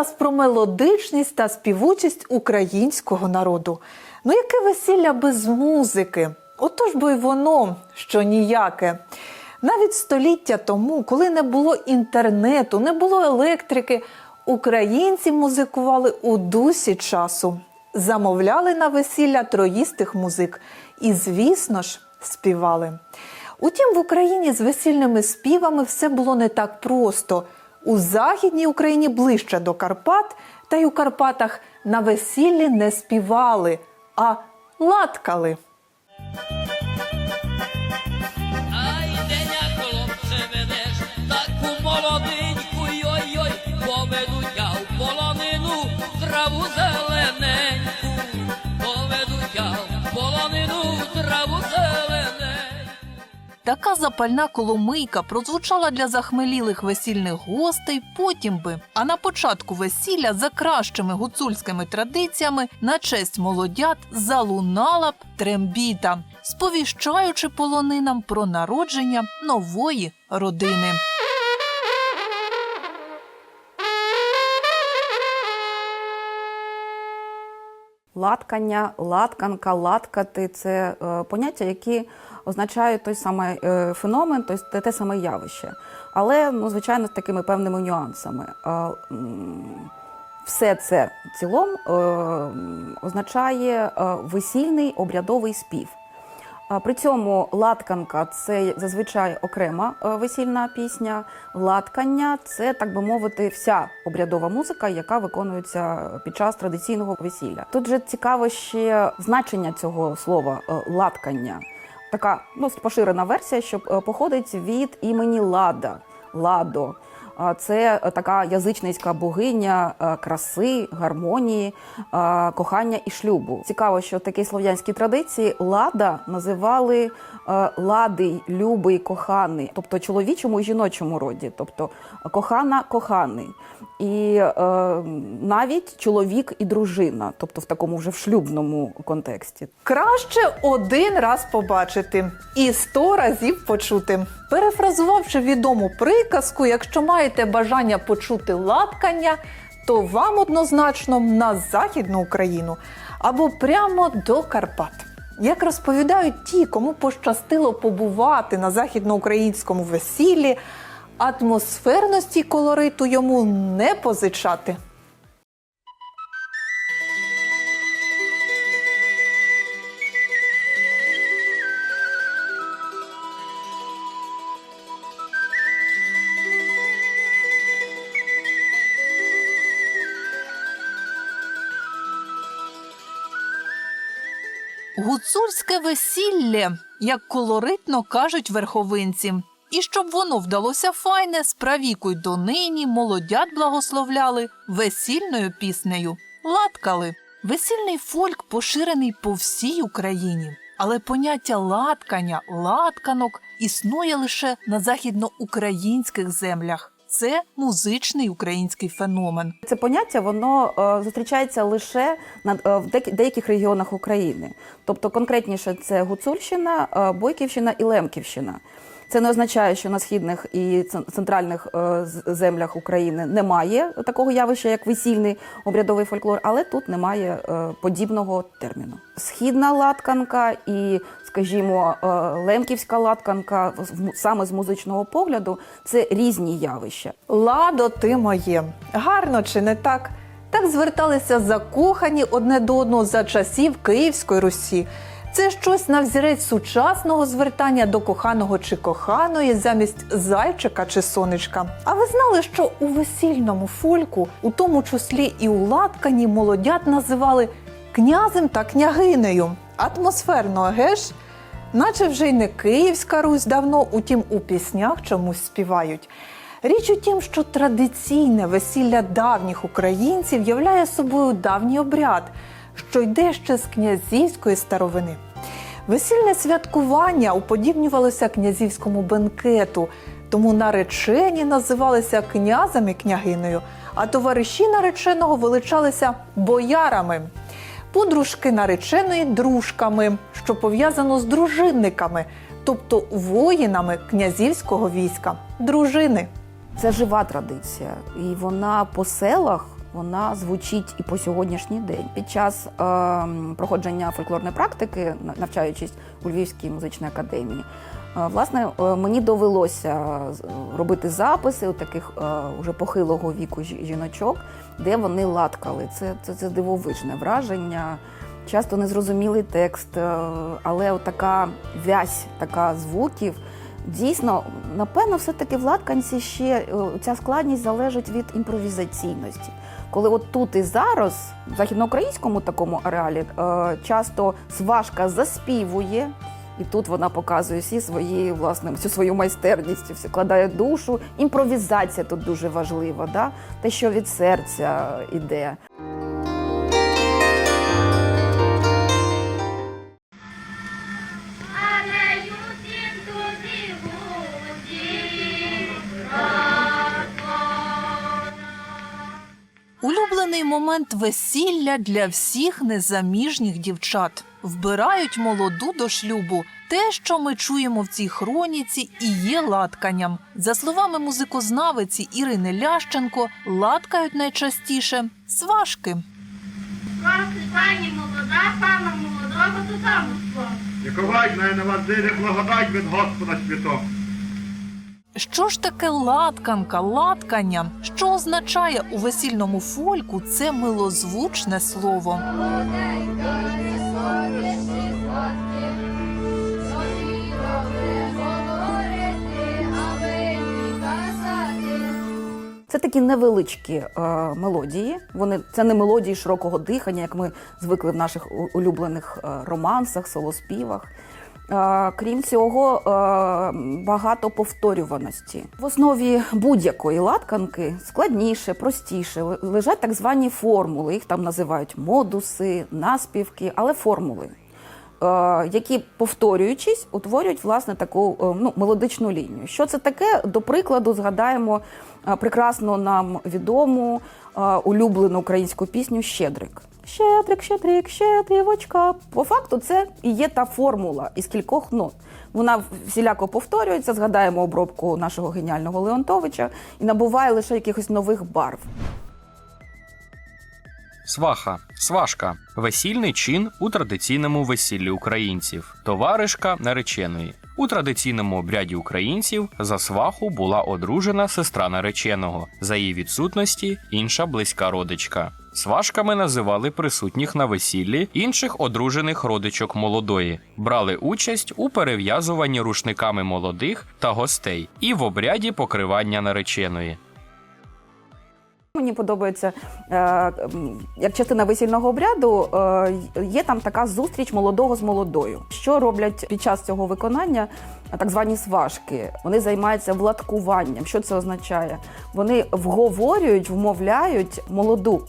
зараз про мелодичність та співучість українського народу. Ну яке весілля без музики? Отож бо й воно, що ніяке. Навіть століття тому, коли не було інтернету, не було електрики, українці музикували у дусі часу, замовляли на весілля троїстих музик і, звісно ж, співали. Утім, в Україні з весільними співами все було не так просто. У Західній Україні ближче до Карпат, та й у Карпатах на весіллі не співали, а латкали. Така запальна коломийка прозвучала для захмелілих весільних гостей потім би. А на початку весілля за кращими гуцульськими традиціями на честь молодят залунала б трембіта, сповіщаючи полонинам про народження нової родини. Латкання, латканка, латкати це е, поняття, які означають той самий е, феномен, тобто те, саме явище. Але, ну, звичайно, з такими певними нюансами. Все це в цілому е, означає весільний обрядовий спів. При цьому латканка це зазвичай окрема е, весільна пісня. Латкання це, так би мовити, вся обрядова музика, яка виконується під час традиційного весілля. Тут же цікаво ще значення цього слова е, латкання. Така ну, поширена версія, що е, походить від імені Лада. Ладо. Це е, така язичницька богиня е, краси, гармонії, е, кохання і шлюбу. Цікаво, що в такій слов'янській традиції лада називали ладий, любий, коханий, тобто чоловічому і жіночому роді, тобто кохана, коханий. І е, навіть чоловік і дружина, тобто в такому вже в шлюбному контексті. Краще один раз побачити і сто разів почути. Перефразувавши відому приказку, якщо маєте бажання почути латкання, то вам однозначно на Західну Україну або прямо до Карпат. Як розповідають ті, кому пощастило побувати на західноукраїнському весіллі, атмосферності колориту йому не позичати. Гуцульське весілля, як колоритно кажуть верховинці. І щоб воно вдалося файне, справіку й донині молодят благословляли весільною піснею. Латкали. Весільний фольк поширений по всій Україні. Але поняття латкання, латканок існує лише на західноукраїнських землях. Це музичний український феномен. Це поняття воно е, зустрічається лише на е, в деяких регіонах України. Тобто, конкретніше, це Гуцульщина, е, Бойківщина і Лемківщина. Це не означає, що на східних і центральних е, землях України немає такого явища, як весільний обрядовий фольклор, але тут немає е, подібного терміну. Східна латканка і, скажімо, е, лемківська латканка саме з музичного погляду це різні явища. Ладо, ти моє. Гарно чи не так? Так зверталися закохані одне до одного за часів Київської Русі. Це щось на взірець сучасного звертання до коханого чи коханої замість зайчика чи сонечка. А ви знали, що у весільному фольку, у тому числі і у латкані, молодят називали князем та княгинею? Атмосферно, геш? Наче вже й не Київська Русь давно, утім у піснях чомусь співають. Річ у тім, що традиційне весілля давніх українців являє собою давній обряд, що йде ще з князівської старовини. Весільне святкування уподібнювалося князівському бенкету, тому наречені називалися князем і княгинею, а товариші нареченого величалися боярами. Подружки нареченої дружками, що пов'язано з дружинниками, тобто воїнами князівського війська, дружини. Це жива традиція, і вона по селах вона звучить і по сьогоднішній день. Під час е, проходження фольклорної практики, навчаючись у Львівській музичній академії, е, власне, е, мені довелося робити записи у таких е, уже похилого віку жіночок, де вони латкали. Це, це, це дивовижне враження. Часто незрозумілий текст, е, але така вязь, така звуків. Дійсно, напевно, все-таки в латканці ще е, ця складність залежить від імпровізаційності. Коли от тут і зараз, в західноукраїнському такому ареалі, е, часто сважка заспівує, і тут вона показує всі свої, власне, всю свою майстерність, все вкладає душу. Імпровізація тут дуже важлива, да? те, що від серця іде. Момент весілля для всіх незаміжніх дівчат. Вбирають молоду до шлюбу. Те, що ми чуємо в цій хроніці, і є латканням. За словами музикознавиці Ірини Лященко, латкають найчастіше сважки. Пані молода, пана молодого ту. Яковай знає на вас дире благодать від Господа святого. Що ж таке латканка, латкання? Що означає у весільному фольку це милозвучне слово? Це такі невеличкі е, мелодії. Вони це не мелодії широкого дихання, як ми звикли в наших улюблених е, романсах, солоспівах. Е, крім цього, е, багато повторюваності. В основі будь-якої латканки складніше, простіше лежать так звані формули. Їх там називають модуси, наспівки, але формули. е, які повторюючись, утворюють власне таку ну, мелодичну лінію. Що це таке? До прикладу, згадаємо прекрасно нам відому улюблену українську пісню Щедрик. Щедрик, щедрик, щедрівочка. По факту, це і є та формула із кількох нот. Вона всіляко повторюється. Згадаємо обробку нашого геніального Леонтовича і набуває лише якихось нових барв. Сваха, свашка весільний чин у традиційному весіллі українців, товаришка нареченої. У традиційному обряді українців за сваху була одружена сестра нареченого, за її відсутності інша близька родичка. Свашками називали присутніх на весіллі інших одружених родичок молодої, брали участь у перев'язуванні рушниками молодих та гостей і в обряді покривання нареченої. Мені подобається, е, як частина весільного обряду, е, є там така зустріч молодого з молодою. Що роблять під час цього виконання так звані сважки? Вони займаються владкуванням. Що це означає? Вони вговорюють, вмовляють молоду.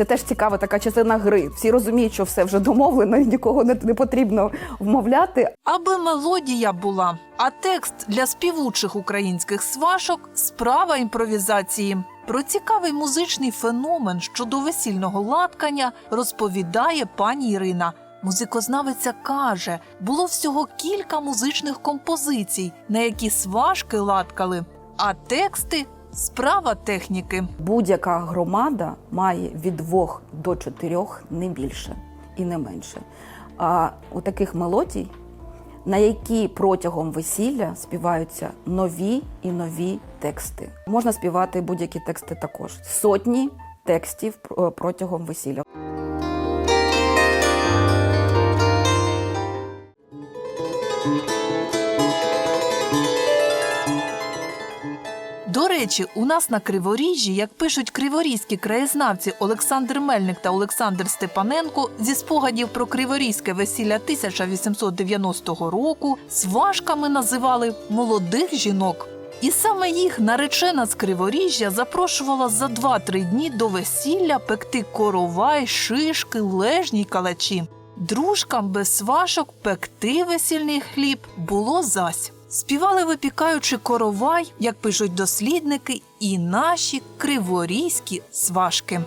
Це теж цікава така частина гри. Всі розуміють, що все вже домовлено, і нікого не, не потрібно вмовляти. Аби мелодія була, а текст для співучих українських свашок справа імпровізації. Про цікавий музичний феномен щодо весільного латкання розповідає пані Ірина. Музикознавиця каже, було всього кілька музичних композицій, на які свашки латкали, а тексти справа техніки. Будь-яка громада має від двох до чотирьох не більше і не менше. А у таких мелодій, на які протягом весілля співаються нові і нові тексти. Можна співати будь-які тексти також. Сотні текстів е, протягом весілля. Речі, у нас на Криворіжжі, як пишуть криворізькі краєзнавці Олександр Мельник та Олександр Степаненко, зі спогадів про криворізьке весілля 1890 року, сважками називали молодих жінок. І саме їх наречена з Криворіжжя запрошувала за 2-3 дні до весілля пекти коровай, шишки, лежні й калачі. Дружкам без свашок пекти весільний хліб було зась. Співали випікаючи коровай, як пишуть дослідники, і наші криворізькі свашки.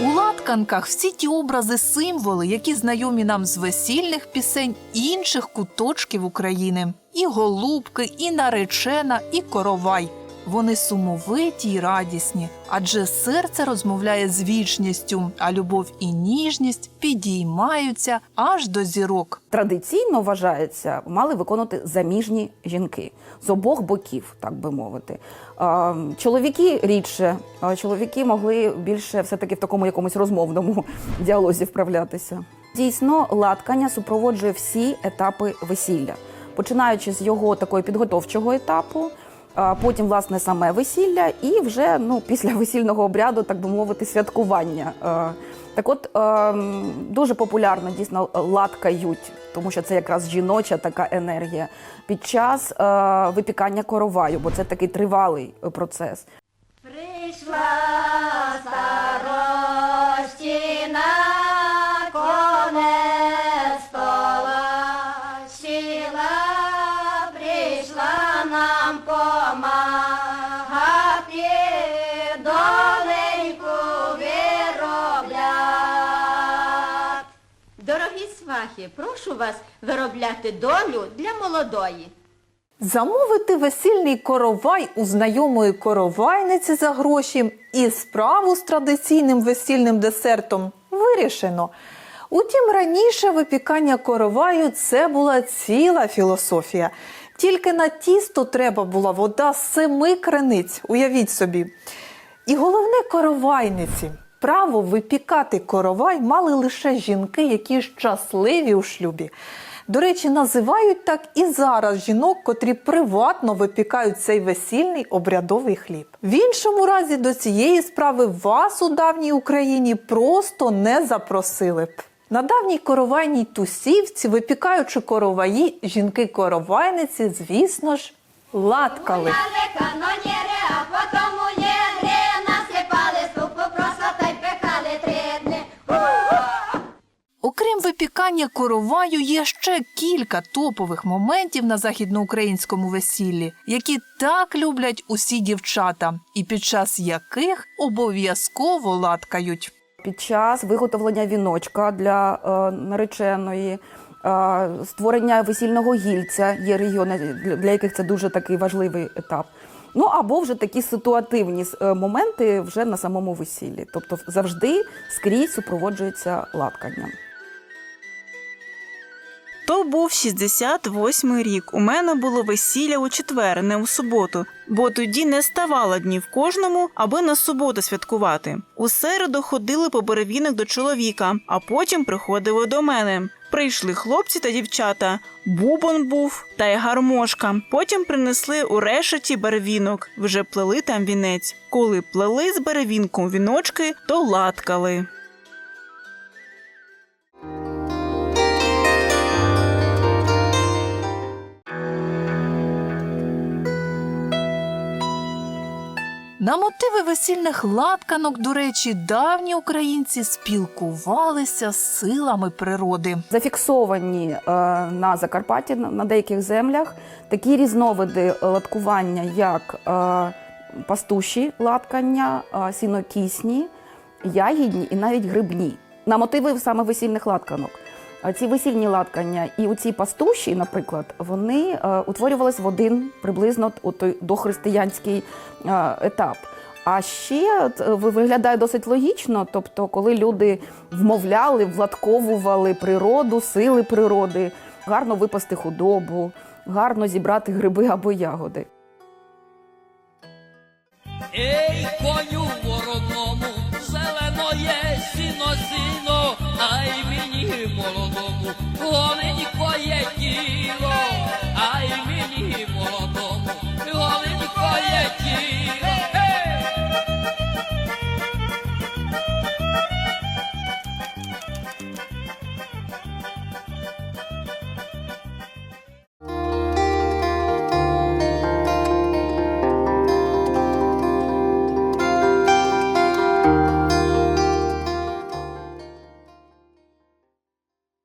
У латканках всі ті образи, символи, які знайомі нам з весільних пісень інших куточків України: і голубки, і наречена, і коровай. Вони сумовиті й радісні, адже серце розмовляє з вічністю, а любов і ніжність підіймаються аж до зірок. Традиційно вважається, мали виконувати заміжні жінки з обох боків, так би мовити. Чоловіки рідше, чоловіки могли більше все-таки в такому якомусь розмовному діалозі вправлятися. Дійсно, латкання супроводжує всі етапи весілля, починаючи з його такого підготовчого етапу. Потім, власне, саме весілля, і вже ну, після весільного обряду, так би мовити, святкування. Е, Так от ем, дуже популярно дійсно латкають, тому що це якраз жіноча така енергія під час е, випікання короваю, бо це такий тривалий е, процес. Прийшла Дорогі прошу вас виробляти долю для молодої. Замовити весільний коровай у знайомої коровайниці за гроші і справу з традиційним весільним десертом вирішено. Утім, раніше випікання короваю це була ціла філософія. Тільки на тісто треба була вода з семи криниць, уявіть собі. І головне коровайниці. Право випікати коровай мали лише жінки, які щасливі у шлюбі. До речі, називають так і зараз жінок, котрі приватно випікають цей весільний обрядовий хліб. В іншому разі до цієї справи вас у давній Україні просто не запросили б. На давній коровайній тусівці, випікаючи короваї, жінки-коровайниці, звісно ж, латкали. Окрім випікання короваю, є ще кілька топових моментів на західноукраїнському весіллі, які так люблять усі дівчата, і під час яких обов'язково латкають. Під час виготовлення віночка для е, нареченої, е, створення весільного гільця є регіони, для- яких це дуже такий важливий етап. Ну або вже такі ситуативні е, моменти вже на самому весіллі. Тобто завжди скрізь супроводжується латканням. То був 68-й рік. У мене було весілля у четвер, не у суботу, бо тоді не ставало днів кожному, аби на суботу святкувати. У середу ходили по беревінок до чоловіка, а потім приходили до мене. Прийшли хлопці та дівчата. Бубон був та й гармошка. Потім принесли у решеті беревінок. Вже плели там вінець. Коли плели з беревінком віночки, то латкали. На мотиви весільних латканок, до речі, давні українці спілкувалися з силами природи. Зафіксовані е, на Закарпатті на деяких землях такі різновиди латкування, як е, пастуші латкання, е, сінокісні, ягідні і навіть грибні. На мотиви саме весільних латканок. А Ці весільні латкання і оці пастуші, наприклад, вони е, утворювалися в один приблизно у той дохристиянський е, етап. А ще е, виглядає досить логічно, тобто, коли люди вмовляли, владковували природу, сили природи, гарно випасти худобу, гарно зібрати гриби або ягоди. Ей, коню сіно, ай мені